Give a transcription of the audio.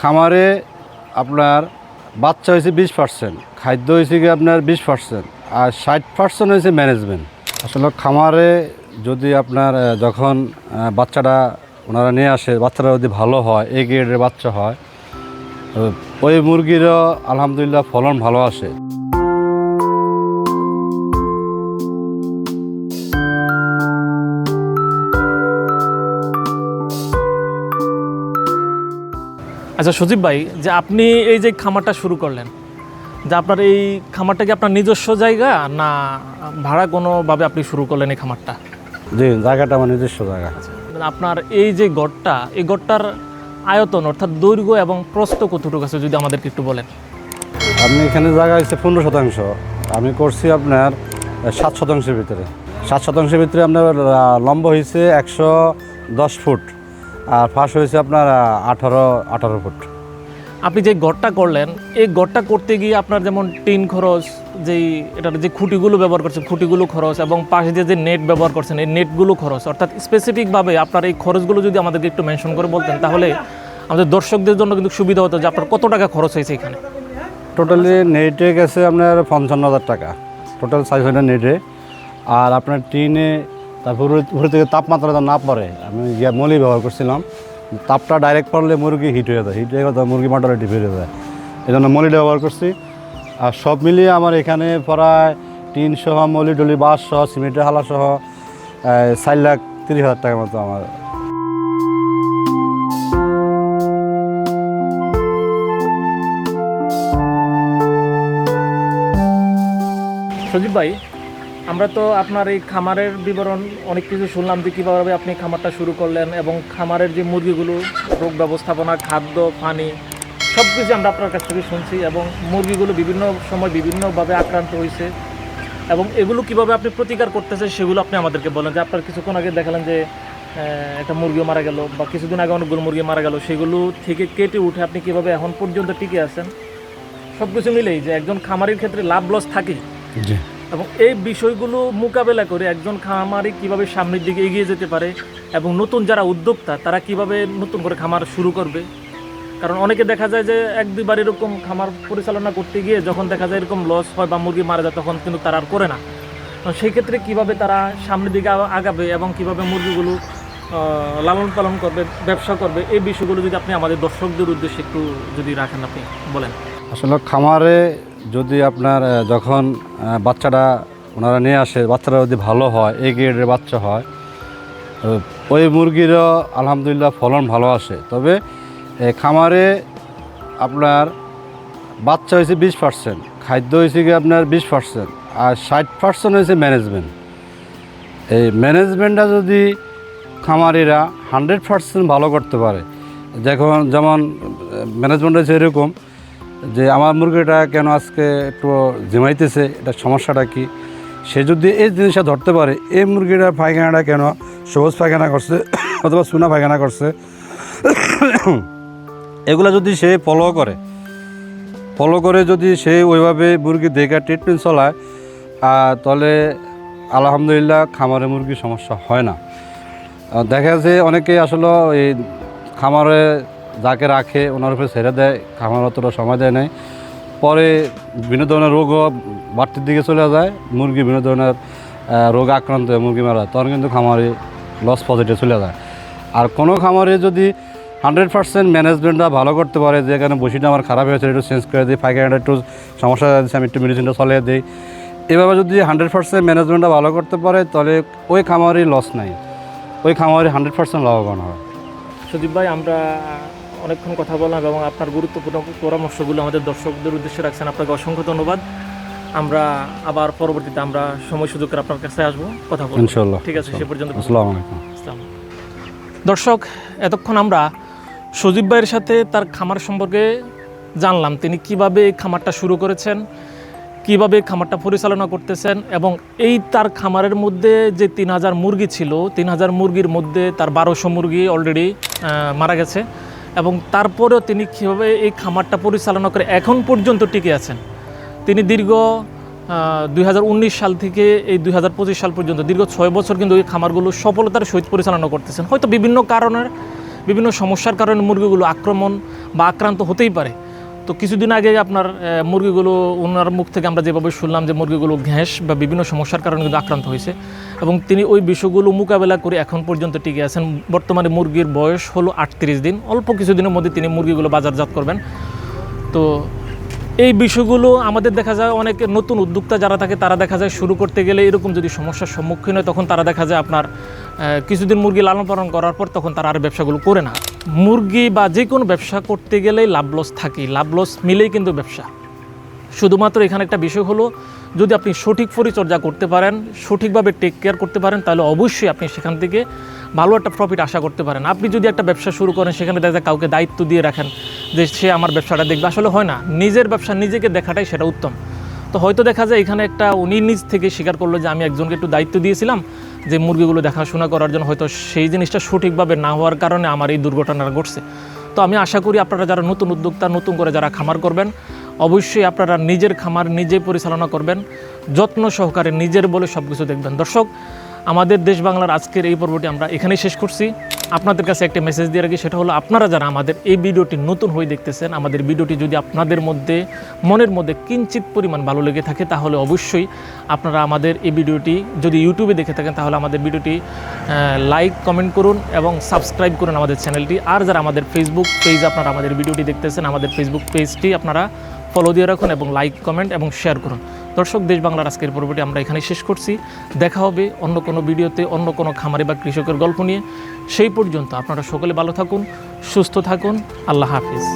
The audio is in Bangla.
খামারে আপনার বাচ্চা হয়েছে বিশ পার্সেন্ট খাদ্য হয়েছে কি আপনার বিশ পার্সেন্ট আর ষাট পার্সেন্ট হয়েছে ম্যানেজমেন্ট আসলে খামারে যদি আপনার যখন বাচ্চাটা ওনারা নিয়ে আসে, বাচ্চাটা যদি ভালো হয় এ গ্রেডের বাচ্চা হয় ওই মুরগিরও আলহামদুলিল্লাহ ফলন ভালো আসে। আচ্ছা সজীব ভাই যে আপনি এই যে খামারটা শুরু করলেন যে আপনার এই খামারটা কি আপনার নিজস্ব জায়গা না ভাড়া কোনোভাবে আপনি শুরু করলেন এই খামারটা? জি জায়গাটা আমার নিজস্ব জায়গা। আপনার এই যে গড়টা এই গড়টার আয়তন অর্থাৎ দৈর্ঘ্য এবং প্রস্থ কতটুকু আছে যদি আমাদেরকে একটু বলেন? আপনি এখানে জায়গা হচ্ছে পনেরো শতাংশ। আমি করছি আপনার সাত শতাংশের ভিতরে। সাত শতাংশের ভিতরে আপনার লম্বা হয়েছে একশো দশ ফুট। আর ফাঁস হয়েছে আপনার আঠারো আঠারো ফুট। আপনি যে গড়টা করলেন এই গড়টা করতে গিয়ে আপনার যেমন টিন খরচ যেই এটার যে খুঁটিগুলো ব্যবহার করছেন খুঁটিগুলো খরচ এবং পাশে দিয়ে যে নেট ব্যবহার করছেন এই নেটগুলো খরচ অর্থাৎ স্পেসিফিকভাবে আপনার এই খরচগুলো যদি আমাদেরকে একটু মেনশন করে বলতেন তাহলে আমাদের দর্শকদের জন্য কিন্তু সুবিধা হতো যে আপনার কত টাকা খরচ হয়েছে এখানে। টোটালি নেটে গেছে আপনার পঞ্চান্ন হাজার টাকা। টোটাল সাইজ হয় নেটে। আর আপনার টিনে তারপর উপরে থেকে তাপমাত্রা যেন না পড়ে, আমি মলি ব্যবহার করছিলাম, তাপটা ডাইরেক্ট পড়লে মুরগি হিট হয়ে যায় হিট হয়ে গেলে মুরগি মর্টালিটি বেড়ে যায়। এই জন্য মলিটা ব্যবহার করছি। আর সব মিলিয়ে আমার এখানে প্রায় টিন সহ মলি টলি বাঁশ সহ সিমেন্টের হালা সহ চার লাখ তিরিশ হাজার টাকার মতো আমার। সজীব ভাই আমরা তো আপনার এই খামারের বিবরণ অনেক কিছু শুনলাম যে কীভাবে আপনি খামারটা শুরু করলেন এবং খামারের যে মুরগিগুলো, রোগ ব্যবস্থাপনা, খাদ্য, পানি সব কিছু আমরা আপনার কাছ থেকে শুনছি এবং মুরগিগুলো বিভিন্ন সময় বিভিন্নভাবে আক্রান্ত হয়েছে এবং এগুলো কীভাবে আপনি প্রতিকার করতেছেন সেগুলো আপনি আমাদেরকে বলেন। যে আপনার কিছুক্ষণ আগে দেখালেন যে একটা মুরগিও মারা গেল বা কিছুদিন আগে অনেকগুলো মুরগি মারা গেল। সেগুলো থেকে কেটে উঠে আপনি কীভাবে এখন পর্যন্ত টিকে আছেন? সব কিছু মিলেই যে একজন খামারির ক্ষেত্রে লাভ লস থাকে এবং এই বিষয়গুলো মোকাবেলা করে একজন খামারি কীভাবে সামনের দিকে এগিয়ে যেতে পারে এবং নতুন যারা উদ্যোক্তা, তারা কীভাবে নতুন করে খামার শুরু করবে? কারণ অনেকে দেখা যায় যে এক দুইবার এরকম খামার পরিচালনা করতে গিয়ে যখন দেখা যায় এরকম লস হয় বা মুরগি মারা যায়, তখন কিন্তু তারা আর করে না। সেই ক্ষেত্রে কীভাবে তারা সামনের দিকে আগাবে এবং কীভাবে মুরগিগুলো লালন পালন করবে, ব্যবসা করবে, এই বিষয়গুলো যদি আপনি আমাদের দর্শকদের উদ্দেশ্যে একটু যদি রাখেন আপনি বলেন। আসলে খামারে যদি আপনার যখন বাচ্চাটা ওনারা নিয়ে আসে, বাচ্চাটা যদি ভালো হয় এ গ্রেডের বাচ্চা হয় ওই মুরগিরও আলহামদুলিল্লাহ ফলন ভালো আসে। তবে খামারে আপনার বাচ্চা হয়েছে বিশ পার্সেন্ট খাদ্য হয়েছে কি আপনার বিশ পার্সেন্ট আর ষাট পার্সেন্ট হয়েছে ম্যানেজমেন্ট এই ম্যানেজমেন্টটা যদি খামারিরা হান্ড্রেড পার্সেন্ট ভালো করতে পারে যখন যেমন ম্যানেজমেন্ট হয়েছে এরকম যে আমার মুরগিটা কেন আজকে একটু জিমাইতেছে, এটা সমস্যাটা কি? সে যদি এই জিনিসটা ধরতে পারে, এই মুরগিটা পায়খানাটা কেন সবুজ পায়খানা করছে, অথবা সোনা পায়খানা করছে? এগুলো যদি সে ফলো করে ফলো করে যদি সে ওইভাবে মুরগি দেখা ট্রিটমেন্ট চলায় তাহলে আলহামদুলিল্লাহ খামারে মুরগির সমস্যা হয় না। দেখা যাচ্ছে অনেকে আসলে এই খামারে যাকে রাখে, ওনার উপরে ছেড়ে দেয়, খামার অতটা সময় দেয় নাই। পরে বিভিন্ন ধরনের রোগও বাড়তির দিকে চলে যায়। মুরগি বিভিন্ন ধরনের রোগ আক্রান্ত হয়ে মুরগি মারা তখন কিন্তু খামারে লস পজিটিভ চলে যায়। আর কোনো খামারে যদি হান্ড্রেড পার্সেন্ট ম্যানেজমেন্টটা ভালো করতে পারে, যে এখানে বসিটা আমার খারাপ হয়েছে, একটু চেঞ্জ করে দিই পাইকারিটা একটু সমস্যা যাচ্ছে, আমি একটু মেডিসিনটা চলিয়ে দিই। এভাবে যদি হান্ড্রেড পার্সেন্ট ম্যানেজমেন্টটা ভালো করতে পারে, তাহলে ওই খামারই লস নাই। ওই খামারে হান্ড্রেড পার্সেন্ট লাভবান হয়। সুদীপ ভাই, আমরা অনেকক্ষণ কথা বললাম এবং আপনার গুরুত্বপূর্ণ পরামর্শগুলো আমাদের দর্শকদের উদ্দেশ্যে রাখছেন। আপনাকে অসংখ্য ধন্যবাদ। আমরা আবার পরবর্তীতে আমরা সময় সুযোগ করে আপনার কাছে আসব কথা বলব। ইনশাল্লাহ ঠিক আছে সে পর্যন্ত আসসালামু আলাইকুম। আসসালাম। দর্শক এতক্ষণ আমরা সজীব ভাইয়ের সাথে তার খামার সম্পর্কে জানলাম। তিনি কীভাবে এই খামারটা শুরু করেছেন কীভাবে খামারটা পরিচালনা করতেছেন এবং এই তার খামারের মধ্যে যে তিন হাজার মুরগি ছিল তিন হাজার মুরগির মধ্যে তার বারোশো মুরগি অলরেডি মারা গেছে। এবং তারপরেও তিনি কীভাবে এই খামারটা পরিচালনা করে এখন পর্যন্ত টিকে আছেন? তিনি দীর্ঘ দুই হাজার উনিশ সাল থেকে এই দুই হাজার পঁচিশ সাল পর্যন্ত দীর্ঘ ছয় বছর কিন্তু এই খামারগুলো সফলতার সহিত পরিচালনা করতেছেন। হয়তো বিভিন্ন কারণের, বিভিন্ন সমস্যার কারণে মুরগিগুলো আক্রমণ বা আক্রান্ত হতেই পারে। তো কিছুদিন আগে আপনার মুরগিগুলো ওনার মুখ থেকে আমরা যেভাবে শুনলাম যে মুরগিগুলো ঘ্যাস বা বিভিন্ন সমস্যার কারণে কিন্তু আক্রান্ত হয়েছে এবং তিনি ওই বিষয়গুলো মোকাবেলা করে এখন পর্যন্ত টিকে আছেন। বর্তমানে মুরগির বয়স হলো আটত্রিশ দিন। অল্প কিছুদিনের মধ্যে তিনি মুরগিগুলো বাজারজাত করবেন। তো এই বিষয়গুলো আমাদের দেখা যায় অনেক নতুন উদ্যোক্তা যারা থাকে তারা দেখা যায় শুরু করতে গেলে এরকম যদি সমস্যার সম্মুখীন হয় তখন তারা দেখা যায় আপনার কিছুদিন মুরগি লালন পালন করার পর তখন তারা আর ব্যবসাগুলো করে না। মুরগি বা যে কোনো ব্যবসা করতে গেলেই লাভ লস থাকেই। লাভ লস মিলেই কিন্তু ব্যবসা। শুধুমাত্র এখানে একটা বিষয় হলো, যদি আপনি সঠিক পরিচর্যা করতে পারেন, সঠিকভাবে টেক কেয়ার করতে পারেন, তাহলে অবশ্যই আপনি সেখান থেকে ভালো একটা প্রফিট আশা করতে পারেন। আপনি যদি একটা ব্যবসা শুরু করেন, সেখানে দেখা কাউকে দায়িত্ব দিয়ে রাখেন যে সে আমার ব্যবসাটা দেখবে। আসলে হয় না। নিজের ব্যবসা নিজেকে দেখাটাই সেটা উত্তম। তো হয়তো দেখা যায় এখানে একটা উনি নিজ থেকে স্বীকার করল যে আমি একজনকে একটু দায়িত্ব দিয়েছিলাম যে মুরগিগুলো দেখাশোনা করার জন্য হয়তো সেই জিনিসটা সঠিকভাবে না হওয়ার কারণে আমার এই দুর্ঘটনা ঘটছে। তো আমি আশা করি আপনারা যারা নতুন উদ্যোক্তা, নতুন করে যারা খামার করবেন, অবশ্যই আপনারা নিজের খামার নিজে পরিচালনা করবেন, যত্ন সহকারে নিজের বলে সব কিছু দেখবেন। দর্শক আমাদের দেশ বাংলার আজকের এই পর্বটি আমরা এখানেই শেষ করছি। আপনাদের কাছে একটা মেসেজ দিয়ে রাখি, সেটা হলো আপনারা যারা আমাদের এই ভিডিওটি নতুন হয়ে দেখতেছেন, আমাদের ভিডিওটি যদি আপনাদের মধ্যে, মনের মধ্যে কিঞ্চিত পরিমাণ ভালো লেগে থাকে, তাহলে অবশ্যই আপনারা আমাদের এই ভিডিওটি যদি ইউটিউবে দেখে থাকেন, তাহলে আমাদের ভিডিওটি লাইক কমেন্ট করুন এবং সাবস্ক্রাইব করুন আমাদের চ্যানেলটি আর যারা আমাদের ফেসবুক পেজ আপনারা আমাদের ভিডিওটি দেখতেছেন, আমাদের ফেসবুক পেজটি আপনারা ফলো দিয়ে রাখুন এবং লাইক কমেন্ট এবং শেয়ার করুন। দর্শক, দেশ বাংলার আজকের পর্বটি আমরা এখানে শেষ করছি। দেখা হবে অন্য কোনো ভিডিওতে, অন্য কোনো খামারে বা কৃষকের গল্প নিয়ে। সেই পর্যন্ত আপনারা সকলে ভালো থাকুন, সুস্থ থাকুন। আল্লাহ হাফিজ।